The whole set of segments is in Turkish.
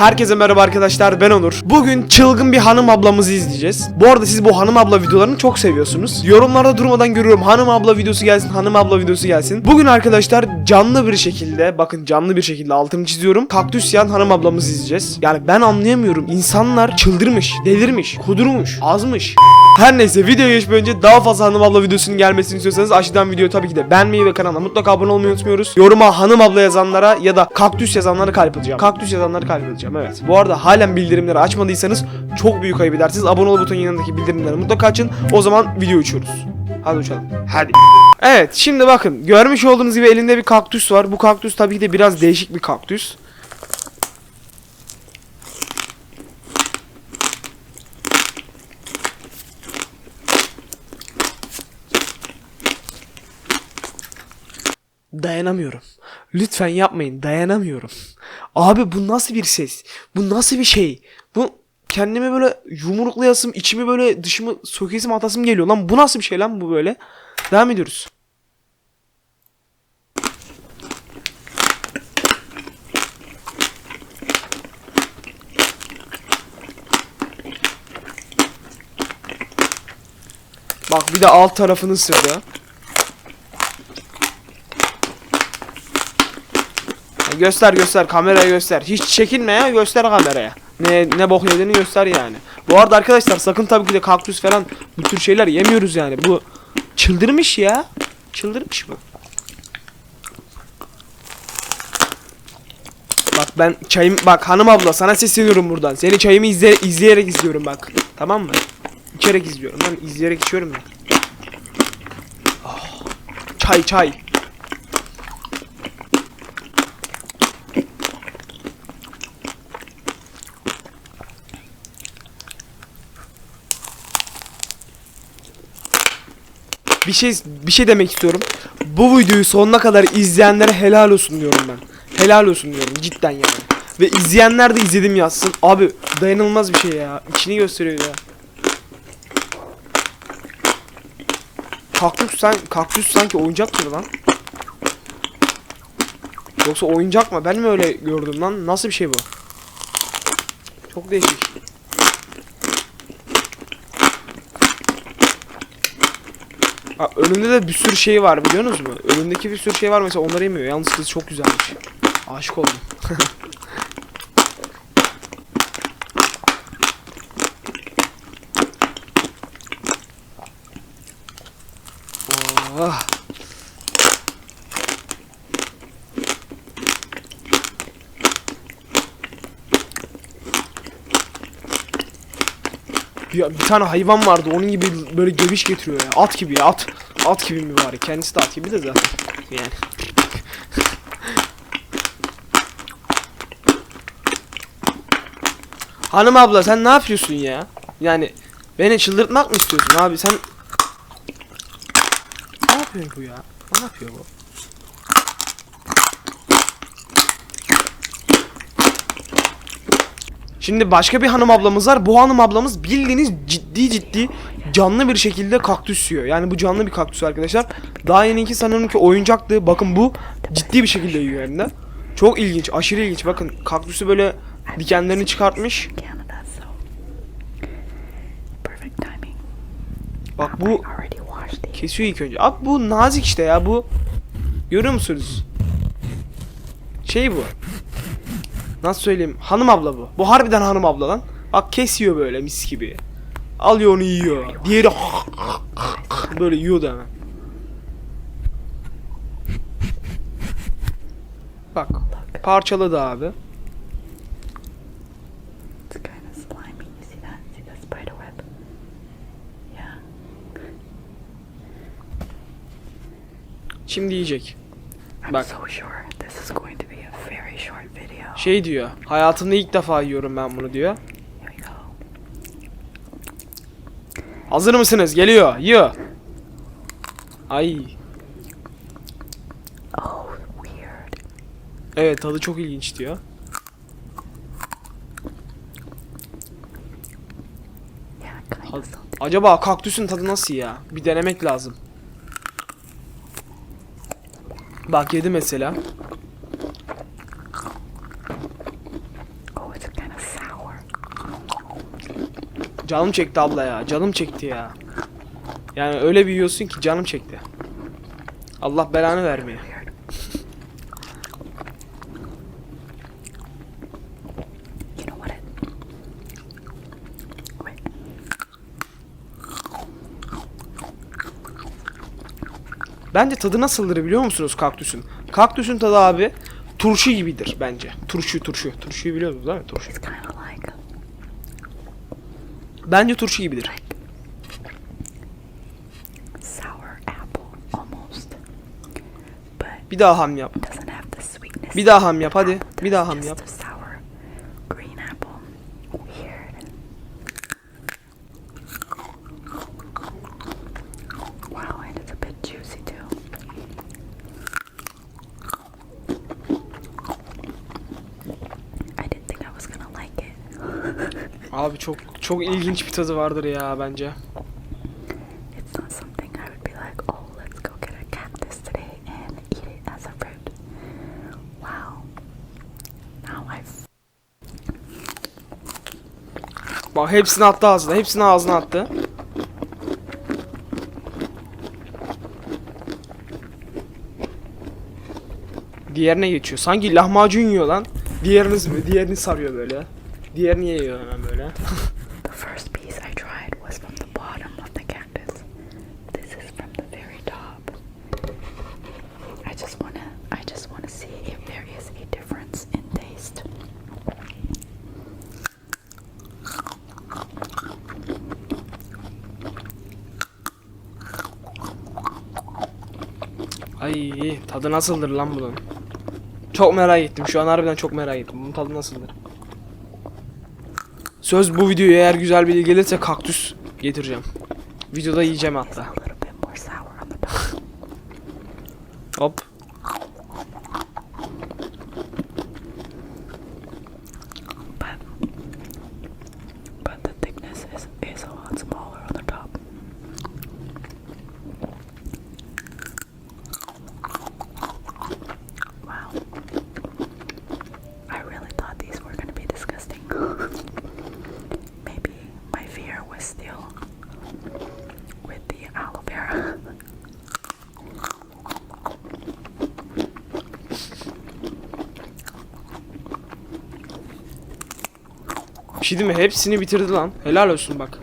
Herkese merhaba arkadaşlar ben Onur. Bugün çılgın bir hanım ablamızı izleyeceğiz. Bu arada siz bu hanım abla videolarını çok seviyorsunuz. Yorumlarda durmadan görüyorum hanım abla videosu gelsin, hanım abla videosu gelsin. Bugün arkadaşlar canlı bir şekilde, bakın canlı bir şekilde altını çiziyorum. Kaktüs yan hanım ablamızı izleyeceğiz. Yani ben anlayamıyorum. İnsanlar çıldırmış, delirmiş, kudurmuş, azmış. Her neyse videoya geçmeden önce daha fazla hanım abla videosunun gelmesini istiyorsanız aşağıdan videoyu tabii ki de beğenmeyi ve kanala mutlaka abone olmayı unutmuyoruz. Yoruma hanım abla yazanlara ya da kaktüs yazanlara kalp atacağım. Kaktüs yazanlara kalp atacağım evet. Bu arada halen bildirimleri açmadıysanız çok büyük ayıp edersiniz. Abone ol butonun yanındaki bildirimleri mutlaka açın. O zaman video uçuyoruz. Hadi uçalım. Hadi. Evet şimdi bakın görmüş olduğunuz gibi elinde bir kaktüs var. Bu kaktüs tabii ki de biraz değişik bir kaktüs. Dayanamıyorum. Lütfen yapmayın. Dayanamıyorum. Abi bu nasıl bir ses? Bu nasıl bir şey? Bu kendime böyle yumruklayasım, içimi böyle dışımı sökesim atasım geliyor lan. Bu nasıl bir şey lan bu böyle? Devam ediyoruz. Bak bir de alt tarafını ısırdı. Göster göster kameraya göster. Hiç çekinme ya göster kameraya. Ne ne bok yediğini göster yani. Bu arada arkadaşlar sakın tabii ki de kaktüs falan bu tür şeyler yemiyoruz yani. Bu çıldırmış ya. Çıldırmış bu. Bak ben çayım bak hanım abla sana sesleniyorum buradan. Seni çayımı izle, izleyerek izliyorum bak. Tamam mı? İçerek izliyorum. Ben izleyerek içiyorum ya. Oh. Çay çay. Bir şey bir şey demek istiyorum. Bu videoyu sonuna kadar izleyenlere helal olsun diyorum ben. Helal olsun diyorum cidden yani. Ve izleyenler de izledim yazsın. Abi dayanılmaz bir şey ya. İçini gösteriyor ya. Kaktüs sen kaktüs sanki oyuncak mı lan? Yoksa oyuncak mı? Ben mi öyle gördüm lan? Nasıl bir şey bu? Çok değişik. Ha, önünde de bir sürü şey var biliyorsunuz mu? Önündeki bir sürü şey var mesela onları yemiyor. Yalnız kız çok güzelmiş. Aşık oldum. oh. Bir, bir tane hayvan vardı onun gibi böyle geviş getiriyor ya. At gibi ya at. At gibi mi bari? Kendisi de at gibi de zaten. Yani. Hanım abla sen ne yapıyorsun ya? Yani beni çıldırtmak mı istiyorsun abi sen? Ne yapıyor bu ya? Ne yapıyor bu? Şimdi başka bir hanım ablamız var. Bu hanım ablamız bildiğiniz ciddi ciddi canlı bir şekilde kaktüs yiyor. Yani bu canlı bir kaktüs arkadaşlar. Daha yeninki sanırım ki oyuncaktı. Bakın bu ciddi bir şekilde yiyor hem de. Çok ilginç, aşırı ilginç. Bakın kaktüsü böyle dikenlerini çıkartmış. Bak bu kesiyor ilk önce. Abi bu nazik işte ya bu. Görüyor musunuz? Şey bu. Nasıl söyleyeyim? Hanım abla bu. Bu harbiden hanım abla lan. Bak kesiyor böyle mis gibi. Alıyor onu yiyor. Diğeri böyle yiyordu hemen. Bak parçaladı abi. Şimdi yiyecek. Bak. Şey diyor. Hayatımda ilk defa yiyorum ben bunu diyor. Hazır mısınız? Geliyor. Yiyor. Ay. Oh, weird. Evet tadı çok ilginç diyor. Acaba kaktüsün tadı nasıl ya? Bir denemek lazım. Bak yedi mesela. Oh, it's Canım çekti abla ya. Canım çekti ya. Yani öyle bir yiyorsun ki canım çekti. Allah belanı vermeye. Bence tadı nasıldır biliyor musunuz kaktüsün? Kaktüsün tadı abi turşu gibidir bence. Turşu turşu. Turşuyu biliyorsunuz değil mi? Turşu. Bence turşu gibidir. sour apple almost, but Bir daha ham yap. Bir daha ham yap hadi. Bir daha ham yap. Abi çok çok ilginç bir tadı vardır ya bence. It's not something I would be like, oh, let's go get a cactus today and eat it as a fruit. Wow. Now I've Bak hepsini attı ağzına. Hepsini ağzına attı. Diğerine geçiyor. Sanki lahmacun yiyor lan. Diğerini, diğerini sarıyor böyle. Diğerini yiyor hemen böyle. Ay tadı nasıldır lan bunun? Çok merak ettim. Şu an harbiden çok merak ettim. Bunun tadı nasıldır? Söz bu videoya eğer güzel bir gelirse kaktüs getireceğim. Videoda yiyeceğim hatta. Şey mi? Hepsini bitirdi lan. Helal olsun bak.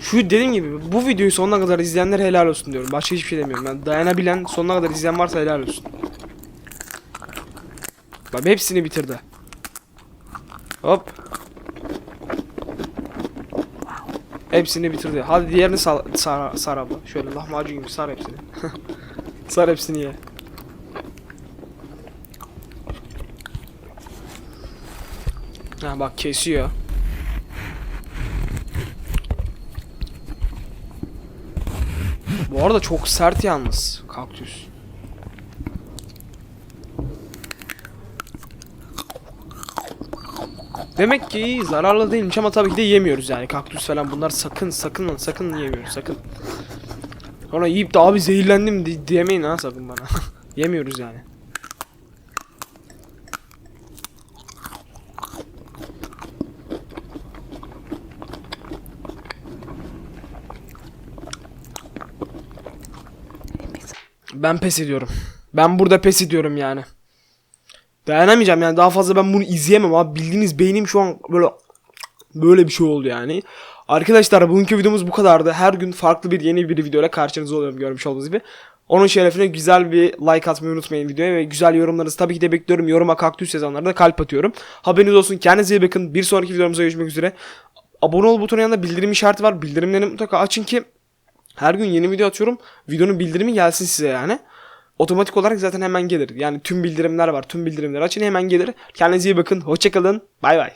Şu dediğim gibi bu videoyu sonuna kadar izleyenler helal olsun diyorum. Başka hiçbir şey demiyorum. Ben dayanabilen sonuna kadar izleyen varsa helal olsun. Bak hepsini bitirdi. Hop. Hepsini bitirdi. Hadi diğerini sar, sar, sar abla. Şöyle lahmacun gibi sar hepsini. sar hepsini ye. Ha bak kesiyor. Bu arada çok sert yalnız kaktüs. Demek ki zararlı değilmiş ama tabii ki de yemiyoruz yani kaktüs falan bunlar sakın sakın sakın yemiyoruz sakın. Sonra yiyip de abi zehirlendim di- diyemeyin ha sakın bana. yemiyoruz yani. Ben pes ediyorum. Ben burada pes ediyorum yani. Dayanamayacağım yani daha fazla ben bunu izleyemem abi. Bildiğiniz beynim şu an böyle böyle bir şey oldu yani. Arkadaşlar bugünkü videomuz bu kadardı. Her gün farklı bir yeni bir videoyla karşınızda oluyorum görmüş olduğunuz gibi. Onun şerefine güzel bir like atmayı unutmayın videoya ve güzel yorumlarınızı tabii ki de bekliyorum. Yoruma kaktüs yazanlara da kalp atıyorum. Haberiniz olsun. Kendinize iyi bakın. Bir sonraki videomuzda görüşmek üzere. Abone ol butonun yanında bildirim işareti var. Bildirimleri mutlaka açın ki her gün yeni video atıyorum. Videonun bildirimi gelsin size yani. Otomatik olarak zaten hemen gelir. Yani tüm bildirimler var. Tüm bildirimleri açın hemen gelir. Kendinize iyi bakın. Hoşçakalın. Bay bay.